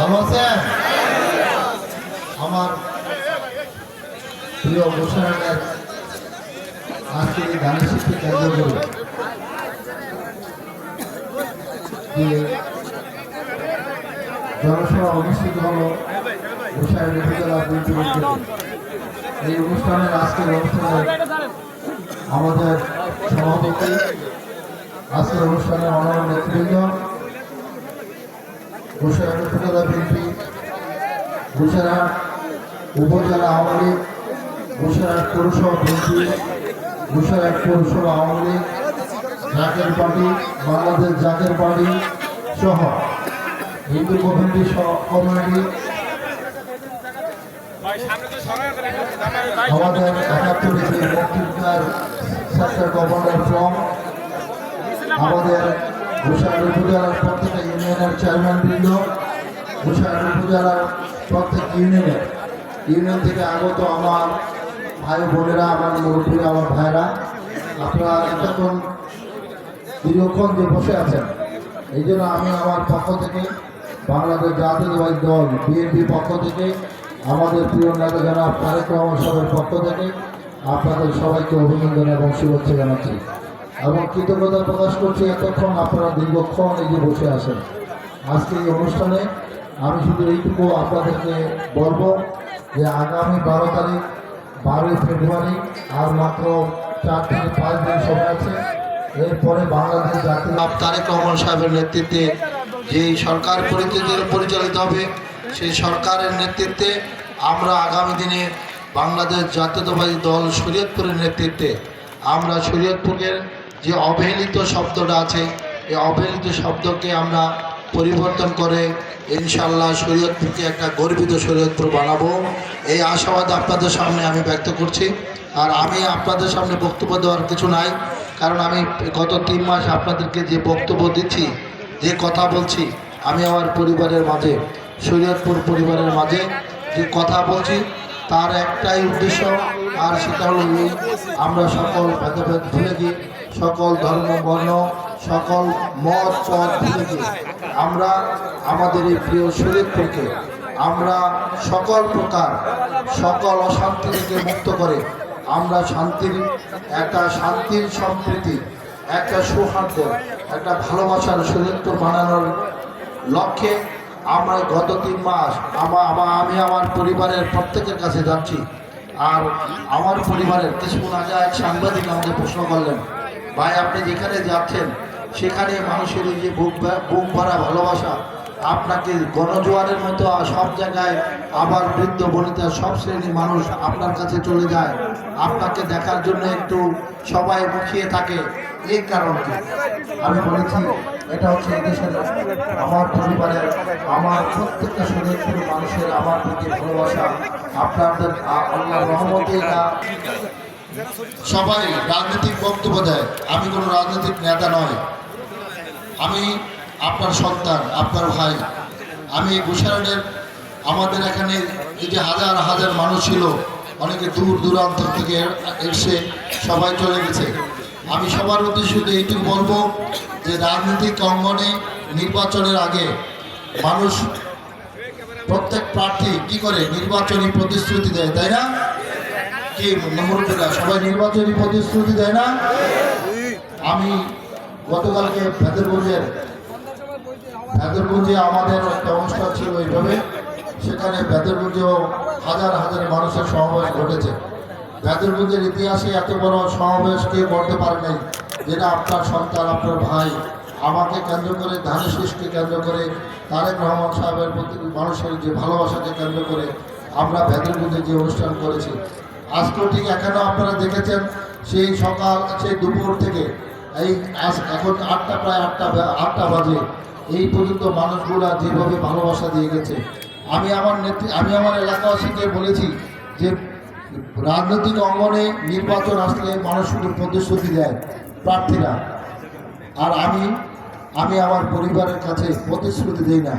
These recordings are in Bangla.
ভালো আমার প্রিয় গোসাইনের আজকে এই গানের শিক্ষা কেন্দ্র জনসভা অনুষ্ঠিত হলো গোসাইন উপজেলা বিএনপি এই অনুষ্ঠানের আজকের অনুষ্ঠানে আমাদের সভাপতি, আজকের অনুষ্ঠানে অন্যান্য নেতৃবৃন্দ গোসাইন গুজরাট উপজেলা আওয়ামী লীগ গুজরাট পৌরসভা বিএনপি পৌরসভা আওয়ামী লীগ, জাকের পার্টি, বাংলাদেশ জাকের পার্টি সহ হিন্দু কমিটি সহ কমিটি আমাদের একাত্তর গভর্নর ফ্রম আমাদের উপজেলার প্রত্যেকটা ইউনিয়নের চেয়ারম্যান বৃন্দ ঘোষাল উপজেলার প্রত্যেক ইউনিয়নের ইউনিয়ন থেকে আগত আমার ভাই বোনেরা, আমার মুরব্বীরা আমার ভাইরা, আপনারা এতক্ষণ দীর্ঘক্ষণ যে বসে আছেন, এই জন্য আমি আমার পক্ষ থেকে বাংলাদেশ জাতীয়তাবাদী দল বিএনপি পক্ষ থেকে, আমাদের প্রিয় নেতা জনাব তারেক রহমান সাহেবের পক্ষ থেকে আপনাদের সবাইকে অভিনন্দন এবং শুভেচ্ছা জানাচ্ছি। এবং কৃতজ্ঞতা প্রকাশ করছি এতক্ষণ আপনারা দীর্ঘক্ষণ এই যে বসে আছেন। আজকে এই অনুষ্ঠানে আমি শুধু এইটুকু আপনাদেরকে বলব যে আগামী বারো তারিখ, বারোই ফেব্রুয়ারি, আর মাত্র চার থেকে পাঁচ দিন সময় আছে। এরপরে বাংলাদেশ জাতীয় তারেক রহমান সাহেবের নেতৃত্বে যে সরকার পরিচালিত হবে, সেই সরকারের নেতৃত্বে আমরা আগামী দিনে বাংলাদেশ জাতীয়তাবাদী দল শরীয়তপুরের নেতৃত্বে আমরা শরীয়তপুরের যে অবহেলিত শব্দটা আছে, এই অবহেলিত শব্দকে আমরা পরিবর্তন করে ইনশাল্লাহ শরীয়তপুরকে একটা গর্বিত শরীয়তপুর বানাবো। এই আশাবাদ আপনাদের সামনে আমি ব্যক্ত করছি। আর আমি আপনাদের সামনে বক্তব্য দেওয়ার কিছু নাই, কারণ আমি গত তিন মাস আপনাদেরকে যে বক্তব্য দিচ্ছি, যে কথা বলছি, আমি আমার পরিবারের মাঝে, শরীয়তপুর পরিবারের মাঝে যে কথা বলছি, তার একটাই উদ্দেশ্য, আর সেটা হলো আমরা সকল ভেদাভেদ ভুলে গিয়ে সকল ধর্ম, বর্ণ, সকল মত পথ গিয়ে আমরা আমাদের এই প্রিয় শরীরপুরকে আমরা সকল প্রকার, সকল অশান্তি থেকে মুক্ত করে, আমরা শান্তির, একটা শান্তির সম্প্রীতি, একটা সৌহার্দ্য, একটা ভালোবাসার শরীরপুর বানানোর লক্ষ্যে আমরা গত তিন মাস আমা- আমি আমার পরিবারের প্রত্যেকের কাছে যাচ্ছি। আর আমার পরিবারের কিছুক্ষণ আগে এক সাংবাদিক আমাকে প্রশ্ন করলেন ভাই, আপনি যেখানে যাচ্ছেন, সেখানে মানুষের এই যে বুক বুক ভরা ভালোবাসা, আপনাকে গণজোয়ারের মতো সব জায়গায় আবার বৃদ্ধ বনিতা সব শ্রেণির মানুষ আপনার কাছে চলে যায়। আপনাকে দেখার জন্য একটু সবাই মুখিয়ে থাকে। এই কারণটি আমি বলেছি, এটা হচ্ছে এদেশের আমার পরিবারের, আমার প্রত্যেকটা শরীরপুর মানুষের আমার প্রতি ভালোবাসা। আপনাদের আল্লাহ রহমতে সবাই রাজনৈতিক বক্তব্য দেয়। আমি কোনো রাজনৈতিক নেতা নয়। আমি আপনার সন্তান, আপনার ভাই। আমি গুসারানের আমাদের এখানে এই যে হাজার হাজার মানুষ ছিল, অনেকে দূর দূরান্ত থেকে এসে সবাই চলে গেছে। আমি সবার উদ্দেশ্যে শুধু এইটুকু বলব যে রাজনৈতিক অঙ্গনে নির্বাচনের আগে মানুষ, প্রত্যেক প্রার্থী কি করে নির্বাচনী প্রতিশ্রুতি দেয়, তাই না? কি মুরব্বীরা সবাই নির্বাচনী প্রতিশ্রুতি দেয় না? আমি গতকালকে ভেদরগঞ্জের ভেদরগঞ্জে আমাদের একটা অনুষ্ঠান ছিল এইভাবে। সেখানে ভেদরগঞ্জেও হাজার হাজার মানুষের সমাবেশ ঘটেছে। ভেদরগঞ্জের ইতিহাসে এত বড় সমাবেশ কেউ করতে পারে নাই, যেটা আপনার সন্তান, আপনার ভাই। আমাকে কেন্দ্র করে, ধানের শীষকে কেন্দ্র করে, তারেক রহমান সাহেবের প্রতি মানুষের যে ভালোবাসাকে কেন্দ্র করে আমরা ভেদরগঞ্জে যে অনুষ্ঠান করেছি আজকেও ঠিক এখানেও আপনারা দেখেছেন সেই সকাল, সেই দুপুর থেকে। এই আজ এখন আটটা, প্রায় আটটা আটটা বাজে। এই পর্যন্ত মানুষগুলা যেভাবে ভালোবাসা দিয়ে গেছে। আমি আমার নেত্রী, আমি আমার এলাকাবাসীকে বলেছি যে রাজনৈতিক অঙ্গনে নির্বাচন আসলে মানুষ শুধু প্রতিশ্রুতি দেয়, প্রার্থীরা। আর আমি আমি আমার পরিবারের কাছে প্রতিশ্রুতি দিই না।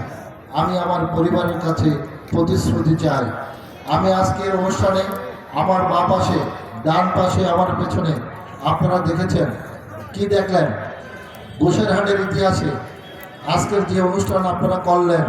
আমি আমার পরিবারের কাছে প্রতিশ্রুতি চাই। আমি আজকের অনুষ্ঠানে আমার বা পাশে, ডান পাশে আমার পেছনে। আপনারা দেখেছেন, কি দেখলেন? গোসের হাটের ইতিহাসে আজকের যে অনুষ্ঠান আপনারা করলেন